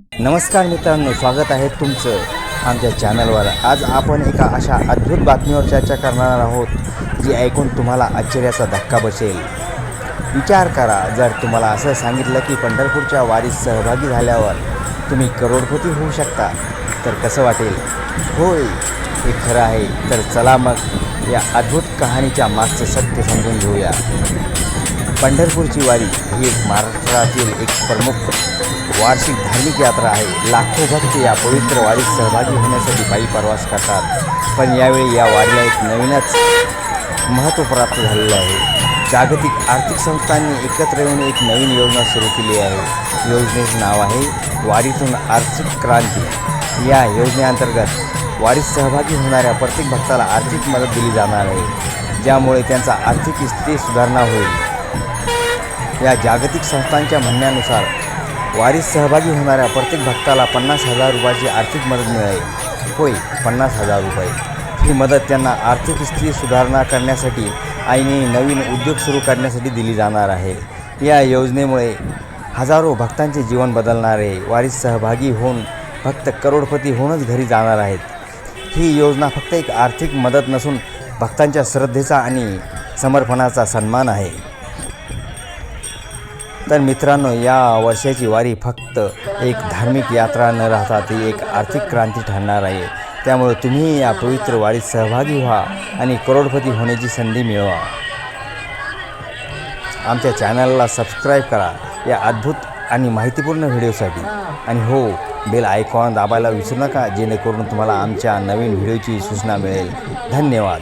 नमस्कार मित्रांनो स्वागत आहे तुमचं आमच्या चॅनलवर. आज आपण एका अशा अद्भुत बातमीवर चर्चा करणार आहोत जी ऐकून तुम्हाला आश्चर्याचा धक्का बसेल. विचार करा जर तुम्हाला असं सांगितलं की पंढरपूरच्या वारीत सहभागी झाल्यावर तुम्ही करोडपती होऊ शकता तर कसं वाटेल? होय हे खरं आहे. तर चला मग या अद्भुत कहाणीच्या मागचं सत्य समजून घेऊया. पंढरपूरची वारी ही एक महाराष्ट्रातील एक प्रमुख वार्षिक धार्मिक यात्रा आहे. लाखो भक्त या पवित्र वारीत सहभागी होण्यासाठी पायी प्रवास करतात. पण यावेळी या वारीला एक नवीनच महत्त्व प्राप्त झालेलं आहे. जागतिक आर्थिक संस्थांनी एकत्र येऊन एक नवीन योजना सुरू केली आहे. योजनेचं नाव आहे वारीतून आर्थिक क्रांती. या योजनेअंतर्गत वारीत सहभागी होणाऱ्या प्रत्येक भक्ताला आर्थिक मदत दिली जाणार आहे. ज्यामुळे त्यांचा आर्थिक स्थिती सुधारणा होईल. या जागतिक संस्थांच्या म्हणण्यानुसार वारीत सहभागी होणाऱ्या प्रत्येक भक्ताला पन्नास हजार रुपयाची आर्थिक मदत मिळेल. होय पन्नास हजार रुपये. ही मदत त्यांना आर्थिक स्थिती सुधारणा करण्यासाठी आणि नवीन उद्योग सुरू करण्यासाठी दिली जाणार आहे. या योजनेमुळे हजारो भक्तांचे जीवन बदलणारे वारीत सहभागी होऊन भक्त करोडपती होऊनच घरी जाणार आहेत. ही योजना फक्त एक आर्थिक मदत नसून भक्तांच्या श्रद्धेचा आणि समर्पणाचा सन्मान आहे. तर मित्रांनो या वर्षाची वारी फक्त एक धार्मिक यात्रा न राहता ती एक आर्थिक क्रांती ठरणार आहे. त्यामुळे तुम्ही या पवित्र वारीत सहभागी व्हा आणि करोडपती होण्याची संधी मिळवा. आमच्या चॅनलला सबस्क्राईब करा. या अद्भुत आणि माहितीपूर्ण व्हिडिओसाठी. आणि हो बेल आयकॉन दाबायला विसरू नका जेणेकरून तुम्हाला आमच्या नवीन व्हिडिओची सूचना मिळेल. धन्यवाद.